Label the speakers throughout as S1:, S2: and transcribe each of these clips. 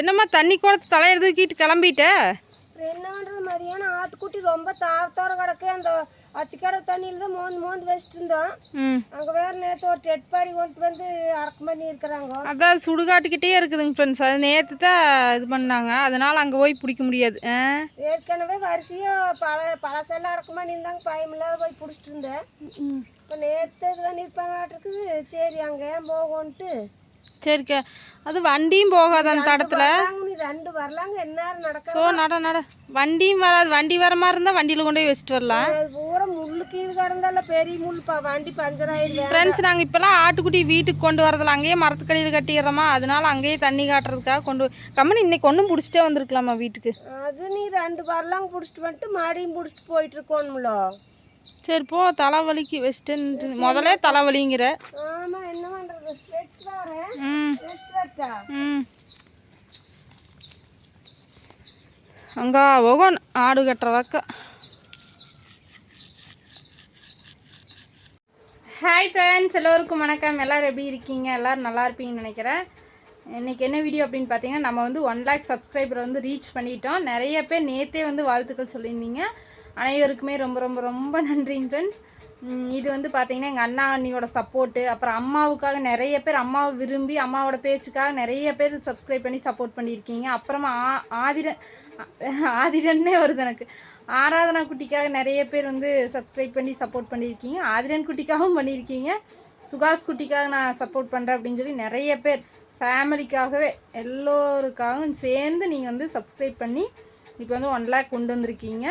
S1: என்னம்மா தண்ணி குடத்து தலையை தூக்கிட்டு கிளம்பிட்ட?
S2: அப்புறம் என்ன பண்ணுறது மதியானம் ஆட்டுக்குட்டி ரொம்ப தாவத்தோட கிடக்கு. அந்த அத்திக்கடை தண்ணியில் தான் மோந்து மோந்து வச்சுட்டு இருந்தோம். அங்கே வேற நேற்று ஒரு டெட் பாடி கொண்டு வந்து அடக்கம் பண்ணி இருக்கிறாங்க
S1: அதான் சுடுகாட்டுக்கிட்டே இருக்குதுங்க ஃப்ரெண்ட்ஸ் அது நேற்று தான் இது பண்ணாங்க. அதனால் அங்கே போய் பிடிக்க முடியாது.
S2: ஏற்கனவே வரிசையாக பழ பழசெல்லாம் அடக்கம் பண்ணியிருந்தாங்க. பயம் இல்லாத போய் பிடிச்சிட்டு இருந்தேன். இப்போ நேற்று இது பண்ணியிருப்பாங்களாட்டிருக்குது சரி அங்கே ஏன் போகோன்ட்டு
S1: சரிக்கா. அது வண்டியும் போகாது அந்த தடத்தில்.
S2: ரெண்டு வரலாங்க என்ன நடக்க
S1: ஸோ நட நட. வண்டியும் வராது வண்டி வர மாதிரி இருந்தால் வண்டியில் கொண்டு போய் வச்சுட்டு வரலாம்.
S2: பூரா முள்ளுக்கு இது கிடந்தால பெரிய முள் பா வண்டி பஞ்சர் ஆயிடுவேன்
S1: ஃப்ரெண்ட்ஸ் நாங்கள் இப்போலாம் ஆட்டுக்குட்டி வீட்டுக்கு கொண்டு வரதில்ல அங்கேயே மரத்துக்கடியில் கட்டிடுறோமா? அதனால அங்கேயே தண்ணி காட்டுறதுக்காக கொண்டு கம்மனி இன்னைக்கு ஒன்றும் பிடிச்சிட்டே வந்திருக்கலாமா வீட்டுக்கு?
S2: அது நீ ரெண்டு வரலாங்க பிடிச்சிட்டு வந்துட்டு மறுபடியும் பிடிச்சிட்டு போயிட்டு இருக்கோணும்ல
S1: சரி போ தலைவலிக்கு வச்சுட்டு முதல்ல தலைவலிங்கிற
S2: ஆமா என்ன பண்றது? வச்சுட்டு வரேன்
S1: ம்.
S2: வச்சுட்டு வரட்டா
S1: ம். அங்கே ஒகன் ஆடு கட்டுற பக்கம் ஹாய் ஃப்ரெண்ட்ஸ் எல்லோருக்கும் வணக்கம். எல்லோரும் எப்படி இருக்கீங்க? எல்லோரும் நல்லா இருப்பீங்கன்னு நினைக்கிறேன். இன்றைக்கி என்ன வீடியோ அப்படின்னு பார்த்தீங்கன்னா நம்ம வந்து ஒன் லேக் சப்ஸ்கிரைபர் வந்து ரீச் பண்ணிட்டோம். நிறைய பேர் நேற்றே வந்து வாழ்த்துக்கள் சொல்லியிருந்தீங்க. அனைவருக்குமே ரொம்ப ரொம்ப ரொம்ப நன்றிங்க ஃப்ரெண்ட்ஸ் இது வந்து பார்த்தீங்கன்னா எங்கள் அண்ணா அண்ணியோட சப்போர்ட்டு அப்புறம் அம்மாவுக்காக நிறைய பேர் அம்மாவை விரும்பி அம்மாவோட பேச்சுக்காக நிறைய பேர் சப்ஸ்கிரைப் பண்ணி சப்போர்ட் பண்ணியிருக்கீங்க. அப்புறமா ஆ ஆதிரன் ஆதிரன்னே வருது எனக்கு. ஆராதனா குட்டிக்காக நிறைய பேர் வந்து சப்ஸ்கிரைப் பண்ணி சப்போர்ட் பண்ணியிருக்கீங்க. ஆதிரன் குட்டிக்காகவும் பண்ணியிருக்கீங்க. சுகாஷ் குட்டிக்காக நான் சப்போர்ட் பண்ணுறேன் அப்படின்னு சொல்லி நிறைய பேர் ஃபேமிலிக்காகவே எல்லோருக்காகவும் சேர்ந்து நீங்கள் வந்து சப்ஸ்கிரைப் பண்ணி இப்போ வந்து ஒன் லேக் கொண்டு வந்திருக்கீங்க.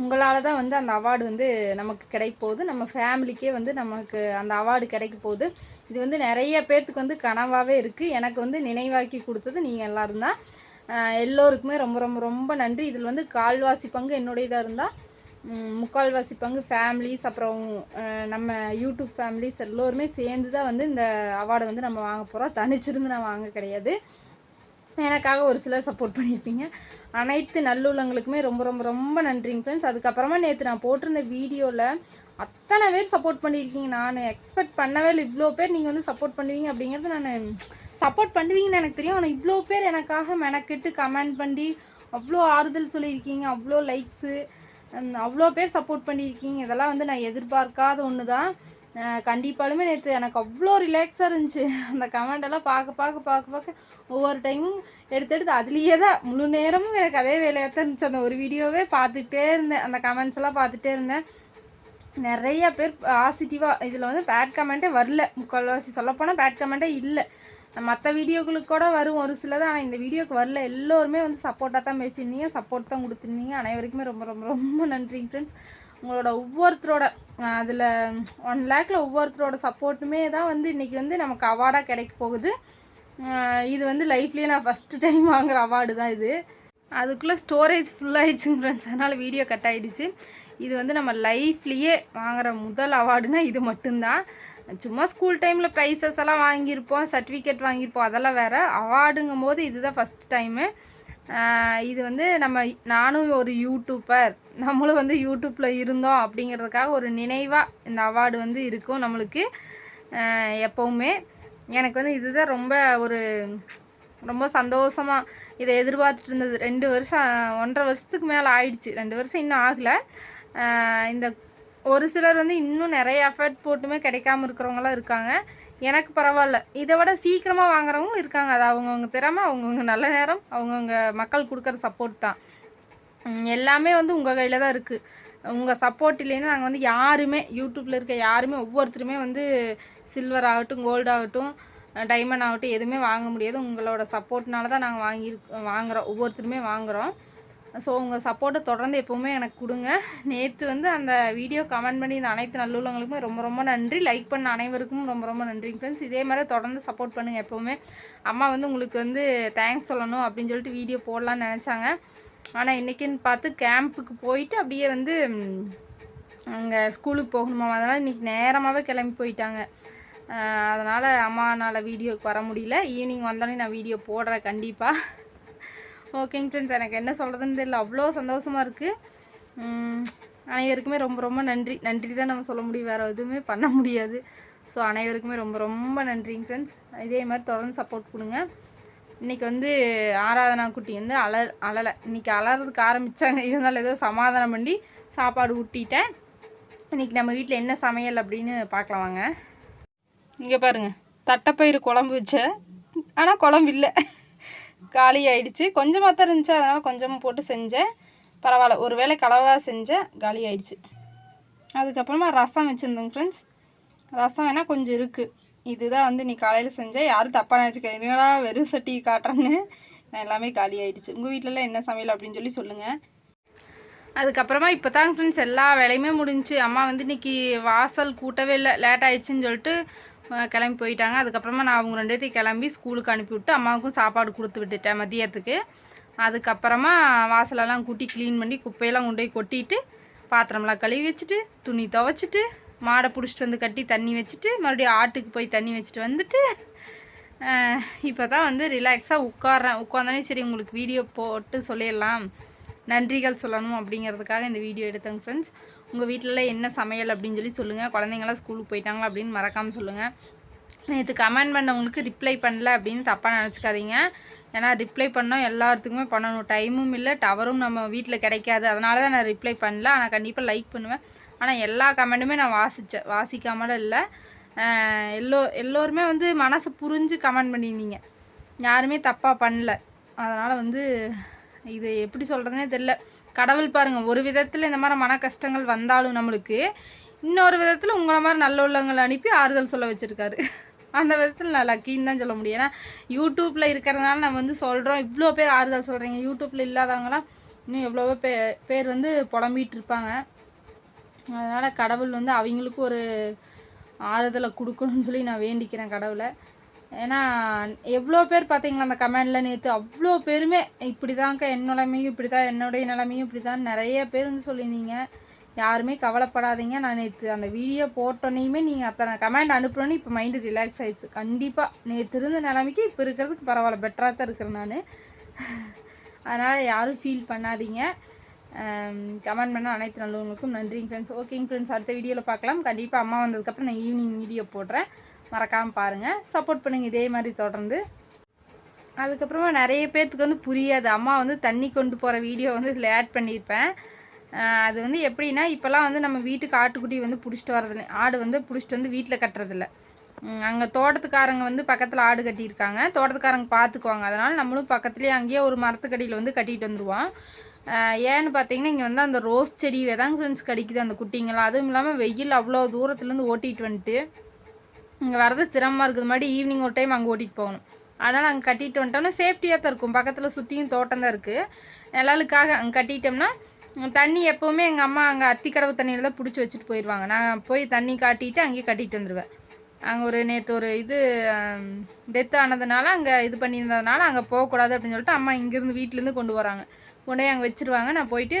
S1: உங்களால் தான் வந்து அந்த அவார்டு வந்து நமக்கு கிடைக்க போகுது. நம்ம ஃபேமிலிக்கே வந்து நமக்கு அந்த அவார்டு கிடைக்க போகுது. இது வந்து நிறைய பேர்த்துக்கு வந்து கனவாகவே இருக்குது எனக்கு வந்து நினைவாக்கி கொடுத்தது நீங்கள் எல்லோரும் தான். எல்லோருக்குமே ரொம்ப ரொம்ப ரொம்ப நன்றி. இதில் வந்து கால்வாசி பங்கு என்னுடையதாக இருந்தால் முக்கால்வாசி பங்கு ஃபேமிலிஸ் அப்புறம் நம்ம யூடியூப் ஃபேமிலிஸ் எல்லோருமே சேர்ந்து தான் வந்து இந்த அவார்டை வந்து நம்ம வாங்க போகிறோம் தனிச்சிருந்து நான் வாங்க கிடையாது. எனக்காக ஒரு சிலர் சப்போர்ட் பண்ணியிருப்பீங்க அனைத்து நல்லுள்ளங்களுக்குமே ரொம்ப ரொம்ப ரொம்ப நன்றிங்க ஃப்ரெண்ட்ஸ் அதுக்கப்புறமா நேற்று நான் போட்டிருந்த வீடியோவில் அத்தனை பேர் சப்போர்ட் பண்ணியிருக்கீங்க நான் எக்ஸ்பெக்ட் பண்ணவே இல்லை. இவ்வளோ பேர் நீங்கள் வந்து சப்போர்ட் பண்ணுவீங்க அப்படிங்கிறது நான் சப்போர்ட் பண்ணுவீங்கன்னு எனக்கு தெரியும். ஆனால் இவ்வளோ பேர் எனக்காக மெனக்கெட்டு கமெண்ட் பண்ணி அவ்வளோ ஆறுதல் சொல்லியிருக்கீங்க. அவ்வளோ லைக்ஸு அவ்வளோ பேர் சப்போர்ட் பண்ணியிருக்கீங்க. இதெல்லாம் வந்து நான் எதிர்பார்க்காத ஒன்று தான் கண்டிப்பாலுமே நேற்று எனக்கு அவ்வளோ ரிலாக்ஸாக இருந்துச்சு. அந்த கமெண்டெல்லாம் பார்க்க பார்க்க பார்க்க பார்க்க ஒவ்வொரு டைமும் எடுத்து எடுத்து அதுலேயே தான் முழு நேரமும் எனக்கு அதே வேலையாக தான் இருந்துச்சு. அந்த ஒரு வீடியோவே பார்த்துட்டே இருந்தேன். அந்த கமெண்ட்ஸ் எல்லாம் பார்த்துட்டே இருந்தேன். நிறைய பேர் பாசிட்டிவாக இதில் வந்து பேட் கமெண்ட்டே வரல. முக்கால்வாசி சொல்லப்போனால் பேட் கமெண்ட்டே இல்லை. மற்ற வீடியோக்களுக்கு கூட வரும் ஒரு சிலது ஆனால் இந்த வீடியோக்கு வரல. எல்லோருமே வந்து சப்போர்ட்டாக தான் பேசியிருந்தீங்க. சப்போர்ட் தான் கொடுத்துருந்தீங்க. அனைவருக்குமே ரொம்ப ரொம்ப ரொம்ப நன்றிங்க ஃப்ரெண்ட்ஸ் உங்களோட ஒவ்வொருத்தரோட அதில் ஒன் லேக்கில் ஒவ்வொருத்தரோட சப்போர்ட்டுமே தான் வந்து இன்றைக்கி வந்து நமக்கு அவார்டாக கிடைக்க போகுது. இது வந்து லைஃப்லேயே நான் ஃபஸ்ட்டு டைம் வாங்குற அவார்டு தான் இது. அதுக்குள்ளே ஸ்டோரேஜ் ஃபுல்லாகிடுச்சுங்க ஃப்ரெண்ட்ஸ் அதனால் வீடியோ கட் ஆகிடுச்சு இது வந்து நம்ம லைஃப்லேயே வாங்குற முதல் அவார்டுனா இது மட்டும்தான். சும்மா ஸ்கூல் டைமில் ப்ரைஸஸ் எல்லாம் வாங்கியிருப்போம் சர்டிஃபிகேட் வாங்கியிருப்போம். அதெல்லாம் வேறு. அவார்டுங்கும் போது இதுதான் ஃபஸ்ட் டைமு இது வந்து நம்ம நானும் ஒரு யூடியூப்பர் நம்மளும் வந்து யூடியூப்பில் இருந்தோம் அப்படிங்கிறதுக்காக ஒரு நினைவாக இந்த அவார்டு வந்து இருக்கும் நம்மளுக்கு. எப்போவுமே. எனக்கு வந்து இதுதான் ரொம்ப ஒரு ரொம்ப சந்தோஷமாக இதை எதிர்பார்த்துட்டு இருந்தது. ரெண்டு வருஷம் ஒன்றரை வருஷத்துக்கு மேலே ஆயிடுச்சு. ரெண்டு வருஷம் இன்னும் ஆகலை. இந்த ஒரு சிலர் வந்து இன்னும் நிறைய எஃபர்ட் போட்டுமே கிடைக்காம இருக்கிறவங்களாம் இருக்காங்க. எனக்கு பரவாயில்ல. இதை விட சீக்கிரமாக வாங்குறவங்களும் இருக்காங்க. அது அவங்கவுங்க திறமை அவங்கவுங்க நல்ல நேரம் அவங்கவுங்க மக்கள் கொடுக்குற சப்போர்ட் தான். எல்லாமே வந்து உங்கள் கையில் தான் இருக்குது உங்கள் சப்போர்ட் இல்லைன்னா நாங்கள் வந்து யாருமே யூடியூப்பில் இருக்க யாருமே ஒவ்வொருத்தருமே வந்து சில்வர் ஆகட்டும் கோல்டு ஆகட்டும் டைமண்ட் ஆகட்டும் எதுவுமே வாங்க முடியாது. உங்களோட சப்போர்ட்னால தான் நாங்கள் வாங்கி வாங்குகிறோம் ஒவ்வொருத்தருமே வாங்குகிறோம் ஸோ உங்கள் சப்போர்ட்டை தொடர்ந்து எப்போவுமே எனக்கு கொடுங்க. நேற்று வந்து அந்த வீடியோ கமெண்ட் பண்ணி இந்த அனைத்து நல்லுள்ளவங்களுக்குமே ரொம்ப ரொம்ப நன்றி. லைக் பண்ண அனைவருக்கும் ரொம்ப ரொம்ப நன்றிங்க ஃப்ரெண்ட்ஸ் இதே மாதிரி தொடர்ந்து சப்போர்ட் பண்ணுங்கள் எப்போவுமே. அம்மா வந்து உங்களுக்கு வந்து தேங்க்ஸ் சொல்லணும் அப்படின்னு சொல்லிட்டு வீடியோ போடலான்னு நினச்சாங்க. ஆனால் இன்றைக்கின்னு பார்த்து கேம்புக்கு போயிட்டு அப்படியே வந்து அங்கே ஸ்கூலுக்கு போகணுமா? அதனால் இன்றைக்கி நேரமாகவே கிளம்பி போயிட்டாங்க. அதனால் அம்மானால் வீடியோக்கு வர முடியல. ஈவினிங் வந்தோடனே நான் வீடியோ போடுறேன் கண்டிப்பாக ஓகேங்க ஃப்ரெண்ட்ஸ் எனக்கு என்ன சொல்கிறதுன்னு தெரியல. அவ்வளோ சந்தோஷமாக இருக்குது அனைவருக்குமே ரொம்ப ரொம்ப நன்றி. நன்றி தான் நம்ம சொல்ல முடியும். வேறு எதுவுமே பண்ண முடியாது. ஸோ அனைவருக்குமே ரொம்ப ரொம்ப நன்றிங்க ஃப்ரெண்ட்ஸ் இதே மாதிரி தொடர்ந்து சப்போர்ட் கொடுங்க. இன்றைக்கி வந்து ஆராதனா குட்டி வந்து அல அழலை. இன்றைக்கி அலறதுக்கு ஆரம்பித்தாங்க இருந்தாலும் ஏதோ சமாதானம் பண்ணி சாப்பாடு ஊட்டிட்டேன். இன்றைக்கி நம்ம வீட்டில் என்ன சமையல் அப்படின்னு பார்க்கலாம் வாங்க. இங்கே பாருங்கள் தட்டைப்பயிறு குழம்பு வச்சேன். ஆனால் குழம்பு இல்லை. காலி ஆயிடுச்சு கொஞ்சமாக தான் இருந்துச்சு அதனால் கொஞ்சமாக போட்டு செஞ்சேன். பரவாயில்ல ஒரு வேளை கலவாக செஞ்சேன் காலி ஆயிடுச்சு அதுக்கப்புறமா ரசம் வச்சுருந்தோங்க ஃப்ரெண்ட்ஸ் ரசம் வேணால் கொஞ்சம் இருக்குது இதுதான் வந்து நீ காலையில் செஞ்சேன் யாரும் தப்பாக நினச்சிக்க என்னடா வெறும் சட்டி காட்டுறேன்னு எல்லாமே காலி ஆயிடுச்சு உங்கள் வீட்டிலலாம் என்ன சமையல் அப்படின்னு சொல்லி சொல்லுங்கள் அதுக்கப்புறமா இப்போ தாங்க ஃப்ரெண்ட்ஸ் எல்லா வேலையுமே முடிஞ்சுச்சு அம்மா வந்து இன்னைக்கு வாசல் கூட்டவே இல்லை. லேட் ஆயிடுச்சுன்னு சொல்லிட்டு கிளம்பி போயிட்டாங்க. அதுக்கப்புறமா நான் அவங்க ரெண்டுத்தையும் கிளம்பி ஸ்கூலுக்கு அனுப்பிவிட்டு அம்மாவுக்கும் சாப்பாடு கொடுத்து விட்டுட்டேன் மதியத்துக்கு. அதுக்கப்புறமா வாசலெல்லாம் கூட்டி க்ளீன் பண்ணி குப்பையெல்லாம் கொண்டு போய் கொட்டிட்டு பாத்திரம்லாம் கழுவி வச்சுட்டு துணி துவைச்சிட்டு மாடை பிடிச்சிட்டு வந்து கட்டி தண்ணி வச்சுட்டு மறுபடியும் ஆட்டுக்கு போய் தண்ணி வச்சுட்டு வந்துட்டு இப்போ தான் வந்து ரிலாக்ஸாக உட்கார்றேன். உட்காந்தானே சரி உங்களுக்கு வீடியோ போட்டு சொல்லிடலாம். நன்றிகள் சொல்லணும் அப்படிங்கிறதுக்காக இந்த வீடியோ எடுத்தேங்க ஃப்ரெண்ட்ஸ் உங்கள் வீட்டிலலாம் என்ன சமையல் அப்படின்னு சொல்லி சொல்லுங்கள் குழந்தைங்களாம் ஸ்கூலுக்கு போயிட்டாங்களா அப்படின்னு மறக்காமல் சொல்லுங்கள் நேற்று கமெண்ட் பண்ணவங்களுக்கு ரிப்ளை பண்ணல அப்படின்னு தப்பாக நினச்சிக்காதீங்க. ஏன்னா ரிப்ளை பண்ணோம் எல்லாத்துக்குமே பண்ணணும். டைமும் இல்லை டவரும் நம்ம வீட்டில் கிடைக்காது. அதனால தான் நான் ரிப்ளை பண்ணல. ஆனால் கண்டிப்பாக லைக் பண்ணுவேன். ஆனால் எல்லா கமெண்ட்டுமே நான் வாசித்தேன் வாசிக்காமலாம் இல்லை. எல்லோ எல்லோருமே வந்து மனசு புரிஞ்சு கமெண்ட் பண்ணியிருந்தீங்க. யாருமே தப்பாக பண்ணல. அதனால் வந்து இது எப்படி சொல்கிறதுனே தெரில கடவுள் பாருங்கள் ஒரு விதத்தில் இந்த மாதிரி மன கஷ்டங்கள் வந்தாலும் நம்மளுக்கு இன்னொரு விதத்தில் உங்களை மாதிரி நல்ல உள்ளவங்களை அனுப்பி ஆறுதல் சொல்ல வச்சுருக்காரு. அந்த விதத்தில் நான் லக்கின்னு தான் சொல்ல முடியும். ஏன்னா யூடியூப்பில் இருக்கிறதுனால நம்ம வந்து சொல்கிறோம் இவ்வளோ பேர் ஆறுதல் சொல்கிறீங்க யூடியூப்பில் இல்லாதவங்களாம் இன்னும் எவ்வளவோ பே பேர் வந்து புலம்பிகிட்டு இருப்பாங்க. அதனால் கடவுள் வந்து அவங்களுக்கும் ஒரு ஆறுதலை கொடுக்கணும்னு சொல்லி நான் வேண்டிக்கிறேன் கடவுளை. ஏன்னா எவ்வளோ பேர் பார்த்தீங்களா அந்த கமெண்டில் நேற்று அவ்வளோ பேருமே இப்படி தான்க்கா என் நிலைமையும் இப்படி தான் என்னுடைய நிலைமையும் இப்படி தான் நிறைய பேர் வந்து சொல்லியிருந்தீங்க. யாருமே கவலைப்படாதீங்க. நான் நேற்று அந்த வீடியோ போட்டோன்னையுமே நீங்கள் அத்தனை கமெண்ட் அனுப்புனோன்னு இப்போ மைண்டு ரிலாக்ஸ் ஆயிடுச்சு. கண்டிப்பாக நேற்று இருந்த நிலைமைக்கு இப்போ இருக்கிறதுக்கு பரவாயில்ல பெட்டராக தான் இருக்கிறேன் நான். அதனால் யாரும் ஃபீல் பண்ணாதீங்க. கமெண்ட் பண்ண அனைத்து நல்லவங்களுக்கும் நன்றிங்க ஃப்ரெண்ட்ஸ் ஓகேங்க ஃப்ரெண்ட்ஸ் அடுத்த வீடியோவில் பார்க்கலாம். கண்டிப்பாக அம்மா வந்ததுக்கப்புறம் நான் ஈவினிங் வீடியோ போடுறேன். மறக்காமல் பாருங்கள் சப்போர்ட் பண்ணுங்கள் இதே மாதிரி தொடர்ந்து. அதுக்கப்புறமா நிறைய பேர்த்துக்கு வந்து புரியாது. அம்மா வந்து தண்ணி கொண்டு போகிற வீடியோ வந்து இதில் ஆட் பண்ணியிருப்பேன் அது வந்து எப்படின்னா இப்போல்லாம் வந்து நம்ம வீட்டுக்கு ஆட்டுக்குட்டி வந்து பிடிச்சிட்டு வரதில்ல ஆடு வந்து பிடிச்சிட்டு வந்து வீட்டில் கட்டுறதில்ல. அங்கே தோட்டத்துக்காரங்க வந்து பக்கத்தில் ஆடு கட்டியிருக்காங்க. தோட்டத்துக்காரங்க பார்த்துக்குவாங்க அதனால் நம்மளும் பக்கத்துலேயே அங்கேயே ஒரு மரத்துக்கடியில் வந்து கட்டிட்டு வந்துடுவோம் ஏன்னு பார்த்தீங்கன்னா இங்கே வந்து அந்த ரோஸ் செடி வேதாங்க ஃப்ரெண்ட்ஸ் கடிக்குது அந்த குட்டிங்களாம் அதுவும் இல்லாமல் வெயில் அவ்வளோ தூரத்துலேருந்து ஓட்டிகிட்டு வந்துட்டு இங்கே வரது சிரமமாக இருக்குது. மாதிரி ஈவினிங் ஒரு டைம் அங்கே ஓட்டிகிட்டு போகணும். அதனால் அங்கே கட்டிட்டு வந்துட்டோம்னா சேஃப்டியாக தான் இருக்கும். பக்கத்தில் சுற்றியும் தோட்டம் தான் இருக்குது நிழலுக்காக அங்கே கட்டிட்டோம்னா தண்ணி எப்போவுமே எங்கள் அம்மா அங்கே அத்திக்கடவு தண்ணியில் தான் பிடிச்சி வச்சுட்டு போயிடுவாங்க நான் போய் தண்ணி காட்டிட்டு அங்கேயே கட்டிட்டு வந்துடுவேன் அங்கே ஒரு நேற்று ஒரு இது டெத் ஆனதுனால அங்கே இது பண்ணியிருந்ததுனால அங்கே போகக்கூடாது அப்படின்னு சொல்லிட்டு அம்மா இங்கேருந்து வீட்டிலேருந்து கொண்டு வராங்க. கொண்டு போய் அங்கே வச்சிருவாங்க. நான் போயிட்டு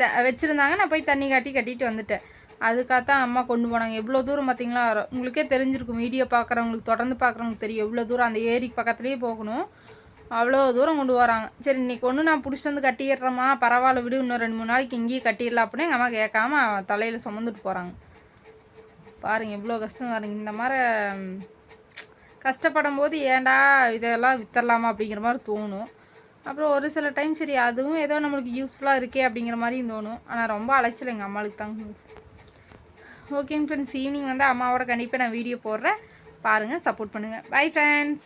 S1: த வச்சுருந்தாங்க. நான் போய் தண்ணி காட்டி கட்டிட்டு வந்துட்டேன். அதுக்காகத்தான் அம்மா கொண்டு போனாங்க. எவ்வளோ தூரம் பார்த்தீங்களா? உங்களுக்கே தெரிஞ்சிருக்கும். வீடியோ பார்க்குறவங்களுக்கு தொடர்ந்து பார்க்குறவங்களுக்கு தெரியும். எவ்வளோ தூரம் அந்த ஏரிக்கு பக்கத்துலேயே போகணும். அவ்வளோ தூரம் கொண்டு வராங்க. சரி இன்றைக்கி ஒன்று நான் பிடிச்சிட்டு வந்து கட்டிடுறேம்மா பரவாயில்ல விடு இன்னும் ரெண்டு மூணு நாளைக்கு இங்கேயே கட்டிடலாம் அப்படின்னு எங்கள் அம்மா கேட்காம தலையில் சுமந்துட்டு போகிறாங்க பாருங்கள் எவ்வளோ கஷ்டம் பாருங்க. இந்த மாதிரி கஷ்டப்படும் போது ஏன்டா இதெல்லாம் வித்தரலாமா அப்படிங்கிற மாதிரி தோணும். அப்புறம் ஒரு சில டைம் சரி அதுவும் ஏதோ நம்மளுக்கு யூஸ்ஃபுல்லாக இருக்கே அப்படிங்கிற மாதிரியும் தோணும். ஆனால் ரொம்ப அலைச்சல் எங்கள் அம்மாளுக்கு தாங்க. ஓகேங்க ஃப்ரெண்ட்ஸ் ஈவினிங் வந்து அம்மாவோட கண்டிப்பாக நான் வீடியோ போடுறேன். பாருங்கள் சப்போர்ட் பண்ணுங்கள் பை ஃப்ரெண்ட்ஸ்